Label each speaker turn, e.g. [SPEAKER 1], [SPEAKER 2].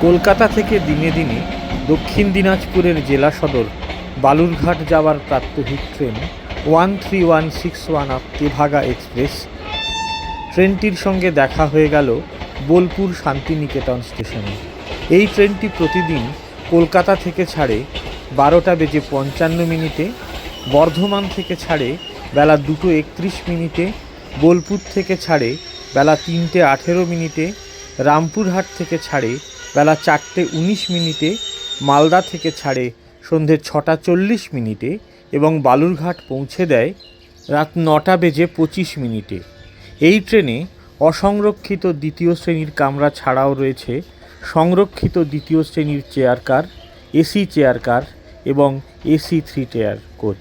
[SPEAKER 1] কলকাতা
[SPEAKER 2] থেকে দিনে দিনে দক্ষিণ দিনাজপুরের জেলা সদর বালুরঘাট যাওয়ার প্রাত্যহিক train one three one six one up Tebhaga express. ট্রেনটির সঙ্গে দেখা হয়ে গেল বোলপুর শান্তিনিকেতন স্টেশনে। এই ট্রেনটি প্রতিদিন কলকাতা থেকে ছাড়ে বারোটা বেজে পঞ্চান্ন মিনিটে, বর্ধমান থেকে ছাড়ে বেলা দুটো একত্রিশ মিনিটে, বোলপুর থেকে ছাড়ে বেলা তিনটে আঠেরো মিনিটে, রামপুরহাট থেকে ছাড়ে বেলা চারটে উনিশ মিনিটে, মালদা থেকে ছাড়ে সন্ধে ছটা চল্লিশ মিনিটে এবং বালুরঘাট পৌঁছে দেয় রাত নটা বেজে পঁচিশ মিনিটে। এই ট্রেনে অসংরক্ষিত দ্বিতীয় শ্রেণির কামরা ছাড়াও রয়েছে সংরক্ষিত দ্বিতীয় শ্রেণির chair car AC chair car এবং এসি থ্রি টেয়ার কোচ